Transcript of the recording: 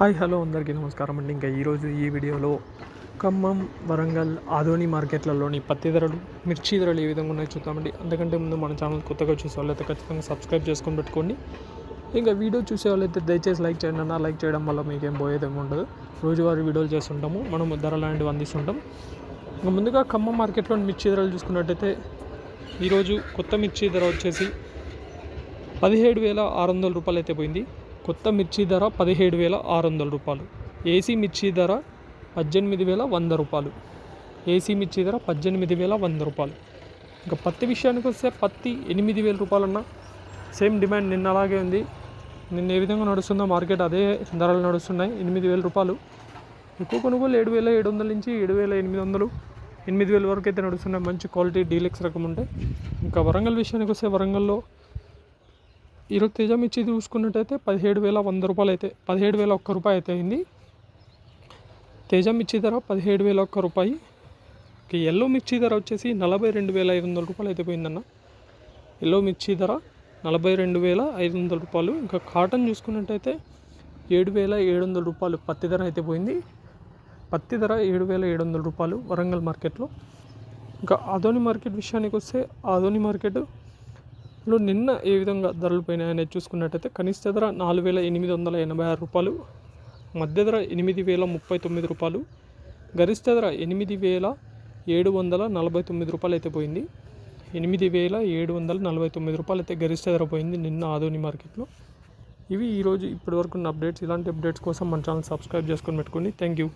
Hi hello అందరికీ నమస్కారం అండి. ఇంకా ఈరోజు ఈ వీడియోలో ఖమ్మం వరంగల్ ఆధోని మార్కెట్లలోని పత్తి ధరలు మిర్చి ధరలు ఏ విధంగా ఉన్నాయో చూద్దామండి. అంతకంటే ముందు మన ఛానల్ కొత్తగా చూసే వాళ్ళైతే ఖచ్చితంగా సబ్స్క్రైబ్ చేసుకొని పెట్టుకోండి. ఇంకా వీడియో చూసే వాళ్ళైతే దయచేసి లైక్ చేయండి అన్న. లైక్ చేయడం వల్ల మీకేం పోయేదేమి ఉండదు. రోజువారీ వీడియోలు చేస్తుంటాము మనం ధర లాంటివి అందిస్తుంటాం. ఇంకా ముందుగా ఖమ్మం మార్కెట్లో మిర్చి ధరలు చూసుకున్నట్టయితే ఈరోజు కొత్త మిర్చి ధర వచ్చేసి పదిహేడు వేల ఆరు వందల రూపాయలు అయితే పోయింది. కొత్త మిర్చి ధర పదిహేడు వేల ఆరు వందల రూపాయలు. ఏసీ మిర్చి ధర పద్దెనిమిది వేల వంద రూపాయలు. ఏసీ మిర్చి ధర పద్దెనిమిది వేల వంద రూపాయలు. ఇంకా పత్తి విషయానికి వస్తే పత్తి ఎనిమిది వేల రూపాయలన్నా సేమ్ డిమాండ్ నిన్న అలాగే ఉంది. నిన్న ఏ విధంగా నడుస్తుందో మార్కెట్ అదే ధరలు నడుస్తున్నాయి ఎనిమిది వేల రూపాయలు. ఎక్కువ కొనుగోలు ఏడు వేల ఏడు వందల నుంచి ఏడు వేల ఎనిమిది వందలు ఎనిమిది వేల వరకు అయితే నడుస్తున్నాయి. మంచి క్వాలిటీ డీలెక్స్ రకం ఉంటే. ఇంకా వరంగల్ విషయానికి వస్తే వరంగల్లో ఈరోజు తేజ మిర్చి చూసుకున్నట్టయితే పదిహేడు వేల వంద రూపాయలు అయితే పదిహేడు వేల ఒక్క రూపాయి అయితే అయింది. తేజ మిర్చి ధర పదిహేడు వేల ఒక్క రూపాయి. ఎల్లో మిర్చి ధర వచ్చేసి నలభై రెండు వేల ఐదు వందల రూపాయలు అయితే పోయిందన్న. ఎల్లో మిర్చి ధర నలభై రెండు వేల ఐదు వందల రూపాయలు. ఇంకా కాటన్ చూసుకున్నట్టయితే ఏడు వేల ఏడు వందల రూపాయలు పత్తి ధర అయితే పోయింది. పత్తి ధర ఏడు వేల ఏడు వందల రూపాయలు వరంగల్ మార్కెట్లో. ఇంకా ఆదోని మార్కెట్ విషయానికి వస్తే ఆదోని మార్కెట్ లో నిన్న ఏ విధంగా ధరలు పోయినాయనేది చూసుకున్నట్టయితే కనిష్ట ధర నాలుగు వేల ఎనిమిది వందల ఎనభై ఆరు రూపాయలు మధ్య ధర ఎనిమిది వేల ముప్పై తొమ్మిది రూపాయలు గరిష్ట ధర ఎనిమిది వేల ఏడు వందల నలభై తొమ్మిది రూపాయలు అయితే పోయింది. ఎనిమిది వేల ఏడు వందల నలభై తొమ్మిది రూపాయలు అయితే గరిష్ట ధర పోయింది నిన్న ఆదోని మార్కెట్లో. ఇవి ఈరోజు ఇప్పటివరకు ఉన్న అప్డేట్స్. ఇలాంటి అప్డేట్స్ కోసం మన ఛానల్ సబ్స్క్రైబ్ చేసుకొని పెట్టుకోండి. Thank you.